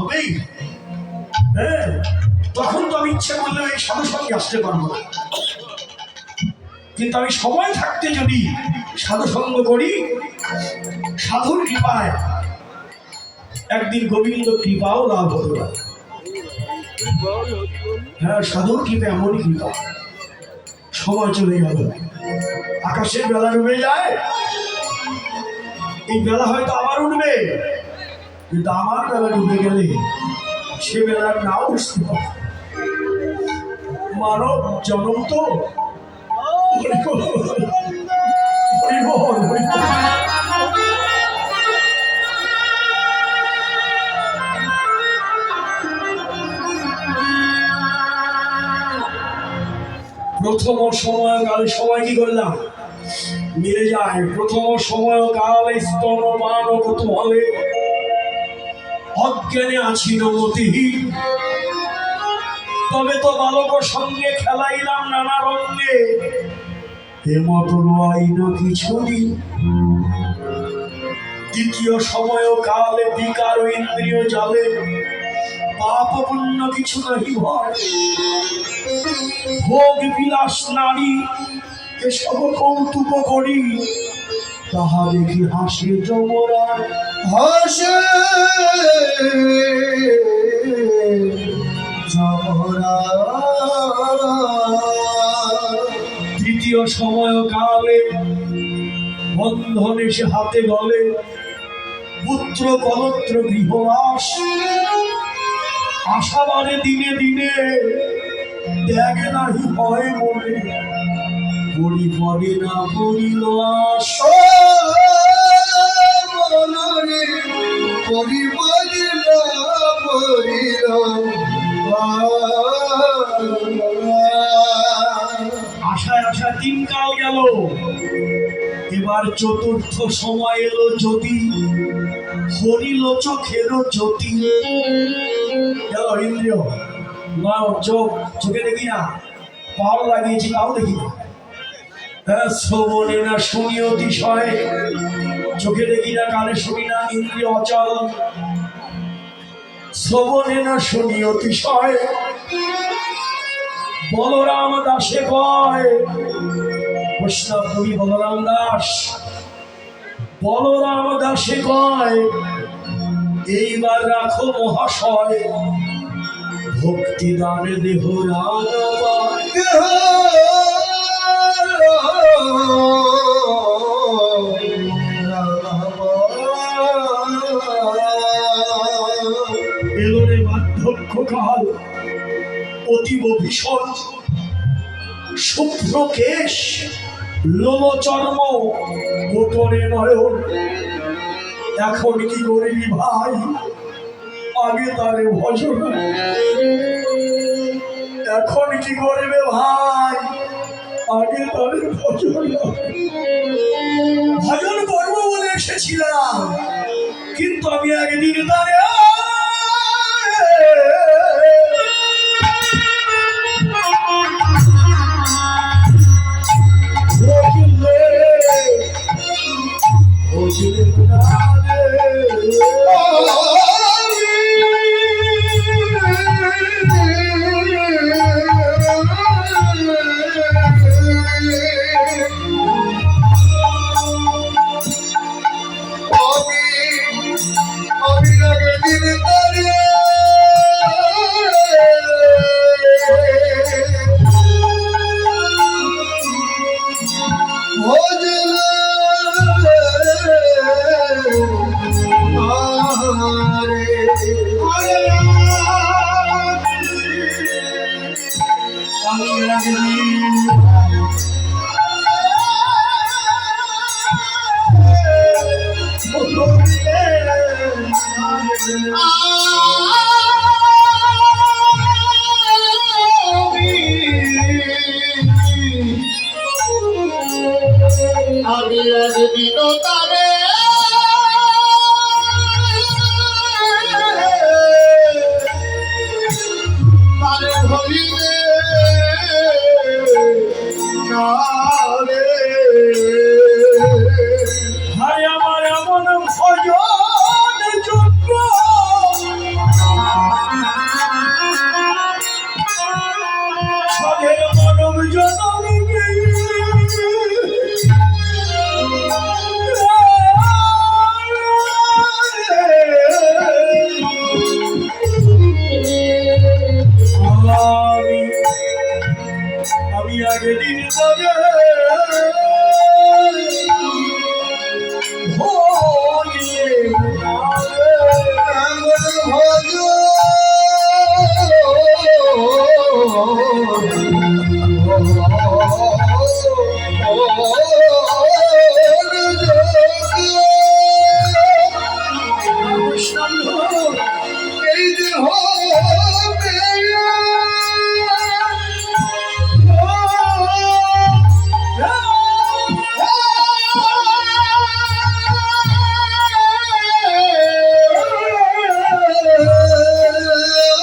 হবেই। হ্যাঁ তখন তো আমি ইচ্ছে করলে এই সাধু সঙ্গে আসতে পারব না। কিন্তু আমি সময় থাকতে যদি সাধু সঙ্গ করি, সাধুর কৃপায় একদিন গোবিন্দ কৃপাও লাভ হতে পারে। হ্যাঁ সাধুর কৃপা এমনই কৃপা। সময় চলে গেল আকাশের বেলা ডুবে যায়। এই বেলা হয়তো আবার উঠবে। কিন্তু আমার বেলা ডুবে গেলে সে বেলা নাও উঠতে পারে মানব জনম তো। প্রথম সময় কালে সময় কি করলাম? মিলে যায়। প্রথম সময় কালে স্তন মান কৌতূহলে অজ্ঞানে আছি নমতিহীন তবে তো বালক সঙ্গে খেলাইলাম নানা রঙ্গে দ্বিতীয় সময় কালে বিকার ইন্দ্রিয় জালে। পাপ পুণ্য কিছু নাহি ভোগ বিলাস নারী এসব কৌতুক করি। তাহা দেখি হাসি জমরা হাসে। তৃতীয় সময় কালে বন্ধনে সে হাতে গলে পুত্র কলত্র গৃহবাস আশাবারে দিনে দিনে ত্যাগ নাহি হয় মনে। পরি পরে না পড়িল আশ। আশায় তিন কাল গেল। এবার চতুর্থ সময় এলো যদি হরিল চোখেরও জ্যোতি। গেল ইন্দ্রিয়। না চোখ, চোখে দেখি না। পাও লাগিয়েছি তাও দেখি না। শ্রবণে না শুনি অতিশয়। চোখে দেখি না, কানে শুনি না, ইন্দ্রিয় অচল শ্রবণে না শুনি, অতিশয় বলরাম দাসে কয়, বৈষ্ণব কবি বলরাম দাস, বলরাম দাসে কয়, এইবার রাখো মহাশয় ভক্তি দানে দেহ রাগাবায়। এলোরে বার্ধক্য কাল, অতীব ভীষণ শুভ্র কেশ লোম চর্ম গোটরে নয়ন। এখন কি করবি ভাই? আগে তারে ভজন এখন কি করবে ভাই? আগে তারে ভজন ভজন করব বলে এসেছিলাম, কিন্তু আমি একদিন তারে স্বাধীন করে Thank you. আমি একদিন তবে